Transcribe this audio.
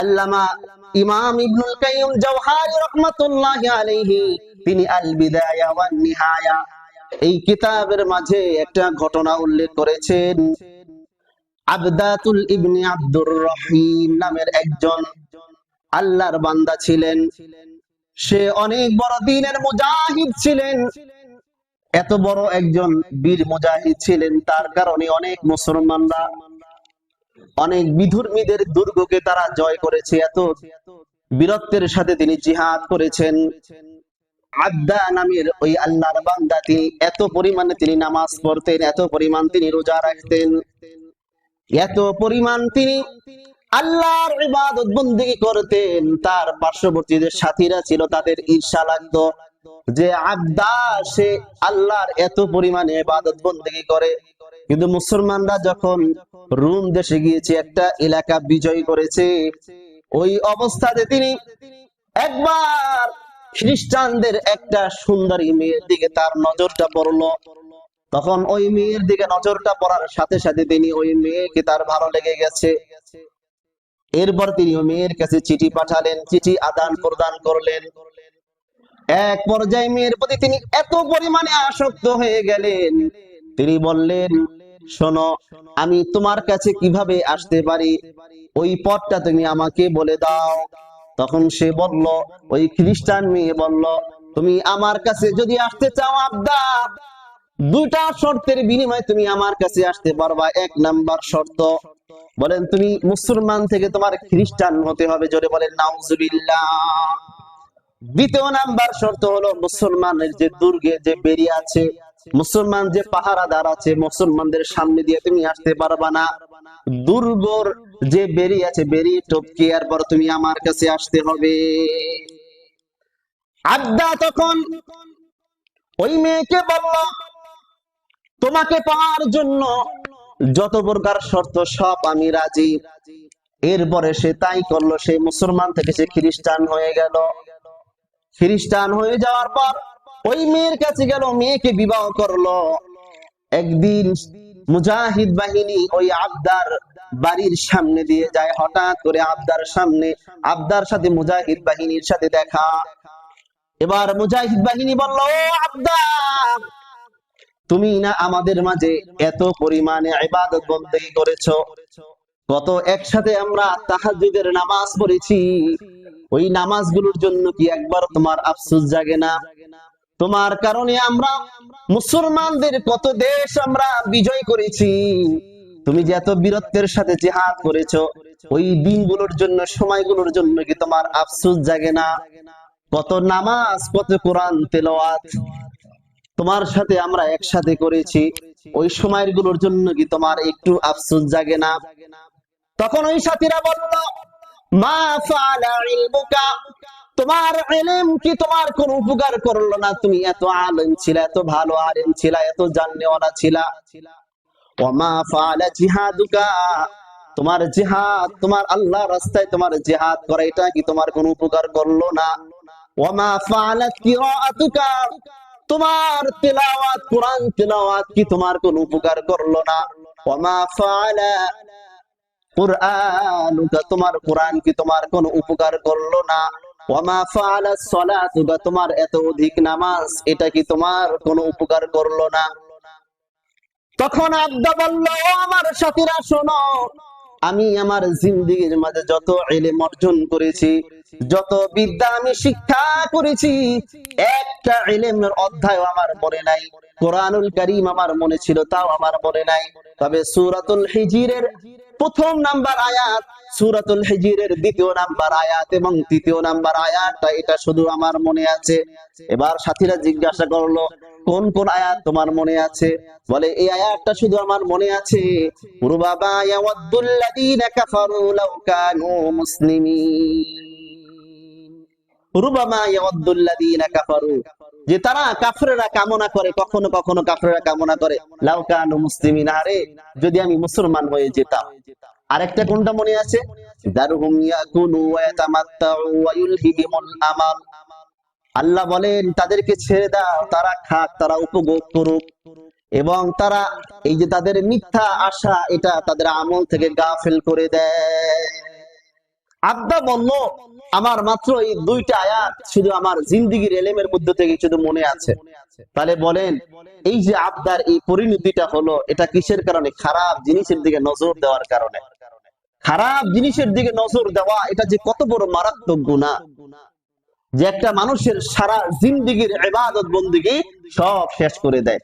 আল্লামা ইমাম ইবনুল জাওহারি রাহমাতুল্লাহি আলাইহি, তিনি আল বিদায়া ওয়ান নিহায়া এই কিতাবের মাঝে একটা ঘটনা উল্লেখ করেছেন। আবদাতুল ইবনে আব্দুর রহিম নামের একজন আল্লাহর বান্দা ছিলেন। সে অনেক বড় দিনের মুজাহিদ ছিলেন। এত বড় একজন বীর মুজাহিদ ছিলেন, তার কারণে অনেক মুসলমানরা অনেক বিধর্মীদের দুর্গকে তারা জয় করেছে। এত বীরত্বের সাথে তিনি জিহাদ করেছেন। আদ্দা নামের ওই আল্লাহর বান্দা তিনি এত পরিমাণে তিনি নামাজ পড়তেন, এত পরিমাণ তিনি রোজা রাখতেন। এত পরিমাণ তিনি আল্লাহর ইবাদত বন্দিগি করতেন। তার পার্শ্ববর্তী যে সাথীরা ছিল, তাদের ঈর্ষা লাগতো যে আব্দা সে আল্লাহর এত পরিমাণে ইবাদত বন্দিগি করে। কিন্তু মুসলমানরা যখন রুম দেশে গিয়েছে, একটা এলাকা বিজয় করেছে, ওই অবস্থাতে তিনি একবার খ্রিস্টানদের একটা সুন্দরী মেয়ের দিকে তার নজরটা পড়ল। তখন ওই মেয়ের দিকে নজরটা পড়ার সাথে সাথে তিনি ওই মেয়েকে তার ভালো লেগে গেছে। এরপর তিনি ওই মেয়ের কাছে চিঠি পাঠালেন, চিঠি আদান প্রদান করলেন। এক পর্যায়ে মেয়ের প্রতি তিনি এত পরিমাণে আসক্ত হয়ে গেলেন। তিনি বললেন, শোনো, আমি তোমার কাছে কীভাবে আসতে পারি? ওই পথটা তুমি আমাকে বলে দাও। তখন সে বলল, ওই খ্রিস্টান মেয়ে বলল, তুমি আমার কাছে যদি আসতে চাও আবদা দুইটা শর্তের বিনিময়ে তুমি আমার কাছে আসতে পারবা। এক নাম্বার শর্ত, বলেন তুমি মুসলমান থেকে তোমার খ্রিস্টান হতে হবে, জোরে বলেন, নাউজুবিল্লাহ। দ্বিতীয় নাম্বার শর্ত হলো মুসলমানের যে দুর্গে যে বেরিয়ে আছে মুসলমান যে পাহারাদার আছে, মুসলমানদের সামনে দিয়ে তুমি আসতে পারবা না। দুর্গর যে বেরিয়ে আছে বেরিয়ে টপকে পর তুমি আমার কাছে আসতে হবে। আড্ডা তখন ওই মেয়েকে বলল, তোমাকে পাওয়ার জন্য যত প্রকার শর্ত, সব আমি রাজি। এরপরে সে তাই করল, সে মুসলমান থেকে সে খ্রিস্টান হয়ে গেল। খ্রিস্টান হয়ে যাওয়ার পর ওই মেয়ের কাছে গেল, মেয়েকে বিবাহ করল। একদিন মুজাহিদ বাহিনী ওই আবদার বাড়ির সামনে দিয়ে যায়। হঠাৎ করে আবদার সামনে, আবদার সাথে মুজাহিদ বাহিনীর সাথে দেখা। এবার মুজাহিদ বাহিনী বলল আবদার, তুমি না আমাদের মাঝে এত পরিমাণে ইবাদত বন্দেগী করেছ? গত একসাথে আমরা তাহাজ্জুদের নামাজ পড়েছি। ওই নামাজগুলোর জন্য কি একবার তোমার আফসোস জাগে না? তোমার কারণে আমরা মুসলমানদের কত দেশ আমরা বিজয় করেছি। তুমি যে এত বীরত্বের সাথে জিহাদ করেছ, ওই দিনগুলোর জন্য, সময়গুলোর জন্য কি তোমার আফসোস জাগে না? কত নামাজ, কত কোরআন তেলাওয়াত তোমার সাথে আমরা একসাথে করেছি, ওই সময়েরগুলোর জন্য কি তোমার একটু আফসোস জাগে না? তখন ওই সাথীরা বলল, মা ফাআলা ইলমুকা? তোমার ইলম কি তোমার কোন উপকার করল না? তুমি এত আলেম ছিলা, এত ভালো আলেম ছিলা, এত জাননেওয়ালা ছিলা। ওমা ফাআলা জিহাদুকা? তোমার জিহাদ, তোমার আল্লাহ রাস্তায় তোমার জিহাদ করা, এটা কি তোমার কোন উপকার করল না? ওমা ফাআলাত কিরাআতুকা? তোমার তেলাওয়াত, কোরআন তেলাওয়াত কি তোমার কোন উপকার করল না? ওমা ফাআলা কুরআনুকা? তোমার কোরআন কি তোমার কোন উপকার করল না? ওমা ফাআলা সলাতুকা তোমার এত অধিক নামাজ, এটা কি তোমার কোনো উপকার করল না? তখন আব্দা বলল আমার সাথীরা, শোনো, আমি আমার জিন্দিগির মাঝে যত এলেম অর্জন করেছি, যত বিদ্যা আমি শিক্ষা করেছি, একটা এলেমের অধ্যায় আমার মনে নাই। কোরআনুল করিম আমার মনে ছিল, তাও আমার মনে নাই। তবে সূরাতুল হিজিরের প্রথম নাম্বার আয়াত, সূরাতুল হিজিরের দ্বিতীয় নাম্বার আয়াত এবং তৃতীয় নাম্বার আয়াতটা, এটা শুধু আমার মনে আছে। এবার সাথীরা জিজ্ঞাসা করল, কোন কোন আয়াত তোমার মনে আছে? বলে, এই আয়াতটা শুধু আমার মনে আছে। রুবাবা ইয়াওয়াদ্দুল্লাযীনা কাফারু লাউ কানু মুসলিমিন। কাফারু। যে তারা কাফরেরা কামনা করে, কখনো কখনো কাফরেরা কামনা করে। লাউ কানু মুসলিমিন, আরে যদি আমি মুসলমান হয়ে যেতাম। আরেকটা কোনটা মনে আছে? আল্লাহ বলেন, তাদেরকে ছেড়ে দাও, তারা খাক, তারা উপভোগ করুক। এবং তারা এই যে তাদের মিথ্যা আশা, এটা তাদের আমল থেকে গাফেল করে দেয়। আব্দা বলল, আমার মাত্র এই দুইটা আয়াত শুধু আমার জিন্দিগির এলেমের মধ্যে থেকে শুধু মনে আছে। তাহলে বলেন, এই যে আবদার এই পরিণতিটা হলো, এটা কিসের কারণে? খারাপ জিনিসের দিকে নজর দেওয়ার কারণে। খারাপ জিনিসের দিকে নজর দেওয়া, এটা যে কত বড় মারাত্মক গুণা যে একটা মানুষের সারা জিন্দিগির এবাদত বন্দিগি সব শেষ করে দেয়।